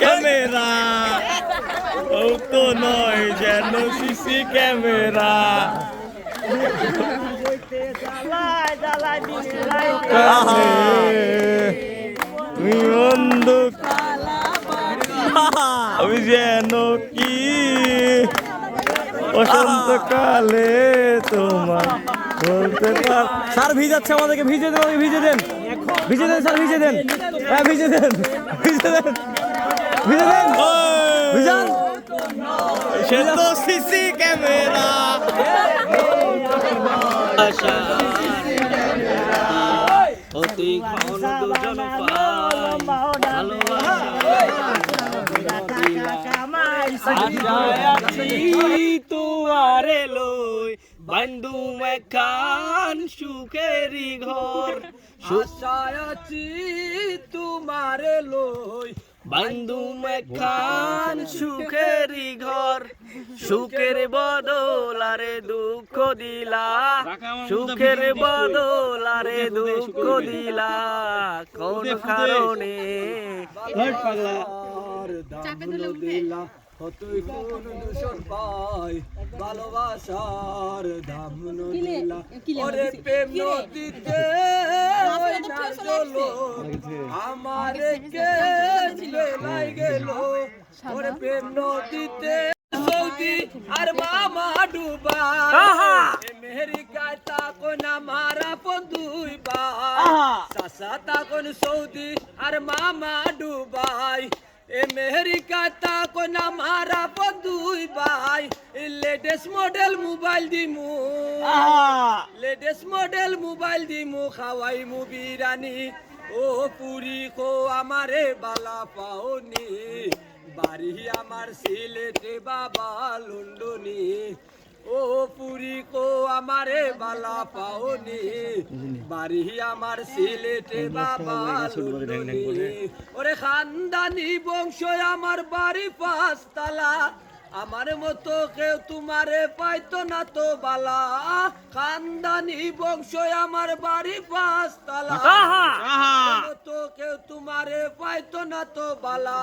Camera ও তো নয় যেন সিসি ক্যামেরা তুমি বন্দুক আমি যেন কি বসন্তকালে তোমার স্যার ভিজাচ্ছে আমাদেরকে ভিজে দেন ভিজে দেন ভিজে দেন স্যার ভিজে দেন হ্যাঁ ভিজে দেন ভিজে দেন ভিজে দেন ভিজান সে তো সিসি ক্যামেরা অতি ঘন দুজন তুয়ারে লই বন্ধু মেখান সুখেরি ঘর আছি তোমারে লই বন্ধু মেখান সুখেরি ঘর সুখের বদল আরে দুঃখ দিলা সুখের বদল আরে দুঃখ দিলা কোন কারণে দিলা হতই কোন দূষণ পাই ভালোবাসার দাম দিলা ওরে প্রেম নদীতে আমারে কে লাই গেল? ওরে প্রেম নদীতে সৌদি আর মামা ডুবা আমেরিকায় তাকো না মারা বন্ধুই বাই সাসা তাকন সৌদি আর মামা ডুবাই আমেরিকা তাকো না মারা বন্ধুই বাই লেটেস্ট মডেল মোবাইল দিমু লেটেস্ট মডেল মোবাইল দিমু খাওয়াই মু বিরানি ও পুরি কো আমারে বালা পাওনি বাড়ি আমার সিলেটে বাবা লন্ডনি ও পুরি কো আমারে বালা পাওনি। বাড়ি আমার সিলেটে বাবা ওরে খানদানি বংশ আমার বাড়ি পাঁচতলা। আমার মতো কেউ তোমারে পাইতো না তো বালা। খানদানি বংশ আমার বাড়ি পাঁচতলা। মতো কেউ তোমারে পাইতো না তো বালা।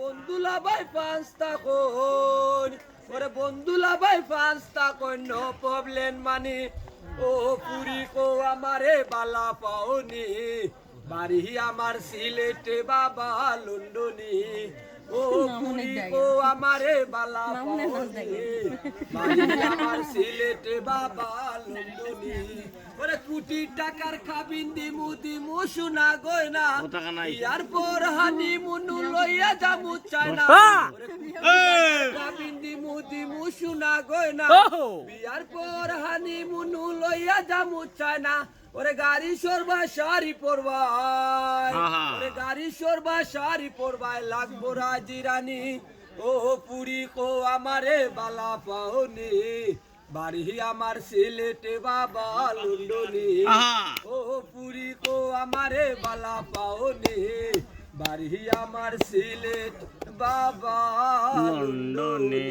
বন্ধুলা ভাই পাঁচটা কোন ওরে বন্ধুলা ভাই পাঁচটা কোন নো প্রবলেম মানি। ও পুরি কো আমারে বালা পাওনি। বাড়ি আমার সিলেটে বাবা লন্ডনি। ও পুরি কো আমারে বালা পাওনি। বাড়ি আমার সিলেটে বাবা লন্ডনি। ওরে কোটি টাকার খাবিন দিমু দিমু সোনা গয়না। ইয়ার পর হানি মুনু লইয়া যামু চায়না। ওরে কোটি টাকার খাবিন দিমু সোনা গয়না বিয়ার পর হানি মুনু লইয়া যামু চায়না। ওরে গাড়ি সরবা শাড়ি পরবাই ওরে গাড়ি সরবা শাড়ি পরবাই লাগবো রাজিরানি ও পুরি কো আমারে বালা পাওনি। বাড়ি আমার সিলেটে বাবা লন্ডনি। ও পুরি কো আমারে বালা পাওনি। বাড়ি আমার সিলেট বাবা লন্ডনে।